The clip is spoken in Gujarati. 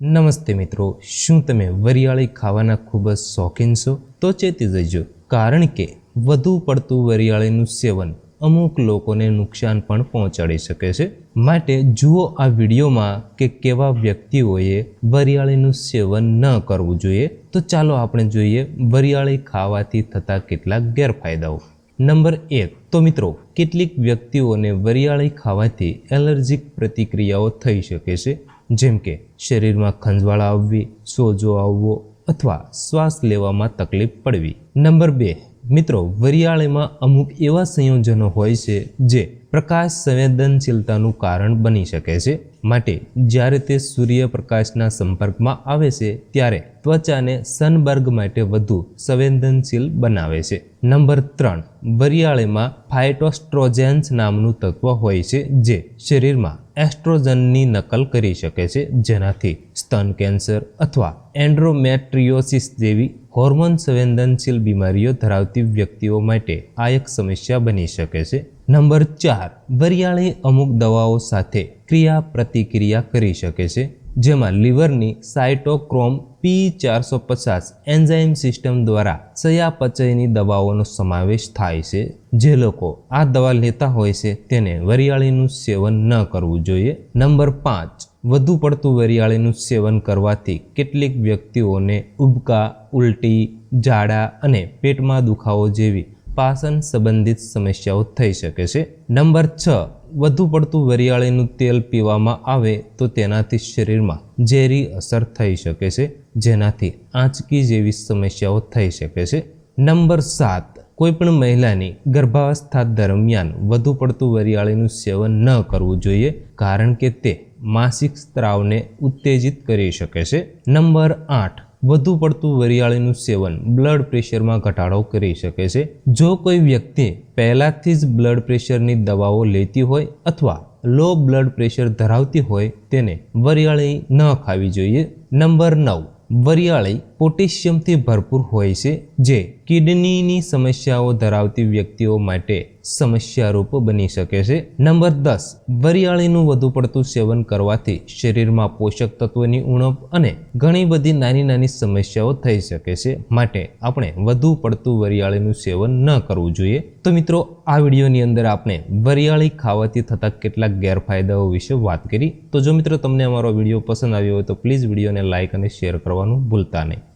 નમસ્તે મિત્રો, શું તમે વરિયાળી ખાવાના ખૂબ જ શોખીન છો? તો ચેતી જજો, કારણ કે વધુ પડતું વરિયાળીનું સેવન અમુક લોકોને નુકસાન પણ પહોંચાડી શકે છે. માટે જુઓ આ વિડીયોમાં કે કેવા વ્યક્તિઓએ વરિયાળીનું સેવન ન કરવું જોઈએ. તો ચાલો આપણે જોઈએ વરિયાળી ખાવાથી થતા કેટલાક ગેરફાયદાઓ. નંબર એક, તો મિત્રો, કેટલીક વ્યક્તિઓને વરિયાળી ખાવાથી એલર્જીક પ્રતિક્રિયાઓ થઈ શકે છે. જેમ કે શરીરમાં ખંજવાળા આવવી, સોજો આવવો અથવા શ્વાસ લેવામાં તકલીફ પડવી. નંબર બે, મિત્રો, વરિયાળીમાં અમુક એવા સંયોજનો હોય છે જે પ્રકાશ સંવેદનશીલતાનું કારણ બની શકે છે. માટે જ્યારે તે સૂર્યપ્રકાશના સંપર્કમાં આવે છે, ત્યારે ત્વચાને સનબર્ગ માટે વધુ સંવેદનશીલ બનાવે છે. નંબર ત્રણ, વરિયાળીમાં ફાઇટોસ્ટ્રોજેન્સ નામનું તત્વ હોય છે, જે શરીરમાં એસ્ટ્રોજનની નકલ કરી શકે છે, જેનાથી સ્તન કેન્સર અથવા એન્ડ્રોમેટ્રિયોસિસ જેવી હોર્મોન સંવેદનશીલ બીમારીઓ ધરાવતી વ્યક્તિઓ માટે આ એક સમસ્યા બની શકે છે. નંબર ચાર, વરિયાળી અમુક દવાઓ સાથે ક્રિયા પ્રતિક્રિયા કરી શકે છે, જેમાં લીવરની સાઇટોક્રોમ પી ચારસો પચાસ એન્ઝાઇમ સિસ્ટમ દ્વારા ચયાપચયની દવાઓનો સમાવેશ થાય છે. જે લોકો આ દવા લેતા હોય છે, તેને વરિયાળીનું સેવન ન કરવું જોઈએ. નંબર પાંચ, વધુ પડતું વરિયાળીનું સેવન કરવાથી કેટલીક વ્યક્તિઓને ઉબકા, ઉલટી, ઝાડા અને પેટમાં દુખાવો જેવી પાચન સંબંધિત સમસ્યાઓ થઈ શકે છે. નંબર છ, વધુ પડતું વરિયાળીનું તેલ પીવામાં આવે તો તેનાથી શરીરમાં ઝેરી અસર થઈ શકે છે, જેનાથી આંચકી જેવી સમસ્યાઓ થઈ શકે છે. નંબર સાત, કોઈપણ મહિલાની ગર્ભાવસ્થા દરમિયાન વધુ પડતું વરિયાળીનું સેવન ન કરવું જોઈએ, કારણ કે તે માસિક સ્ત્રાવને ઉત્તેજિત કરી શકે છે. નંબર આઠ વધુ પડતું વરિયાળીનું સેવન બ્લડ પ્રેશરમાં ઘટાડો કરી શકે છે. જો કોઈ વ્યક્તિ પહેલાંથી જ બ્લડ પ્રેશરની દવાઓ લેતી હોય અથવા લો બ્લડ પ્રેશર ધરાવતી હોય, તેને વરિયાળી ન ખાવી જોઈએ. નંબર નવ, વરિયાળી પોટેશિયમથી ભરપૂર હોય છે, જે કિડનીની સમસ્યાઓ ધરાવતી વ્યક્તિઓ માટે સમસ્યારૂપ બની શકે છે. નંબર દસ, વરિયાળીનું વધુ પડતું સેવન કરવાથી શરીરમાં પોષક તત્વોની ઉણપ અને ઘણી બધી નાની નાની સમસ્યાઓ થઈ શકે છે. માટે આપણે વધુ પડતું વરિયાળીનું સેવન ન કરવું જોઈએ. તો મિત્રો, આ વિડીયોની અંદર આપણે વરિયાળી ખાવાથી થતા કેટલાક ગેરફાયદાઓ વિશે વાત કરી. તો જો મિત્રો, તમને અમારો વીડિયો પસંદ આવ્યો હોય તો પ્લીઝ વિડીયોને લાઇક અને શેર કરવાનું ભૂલતા નહીં.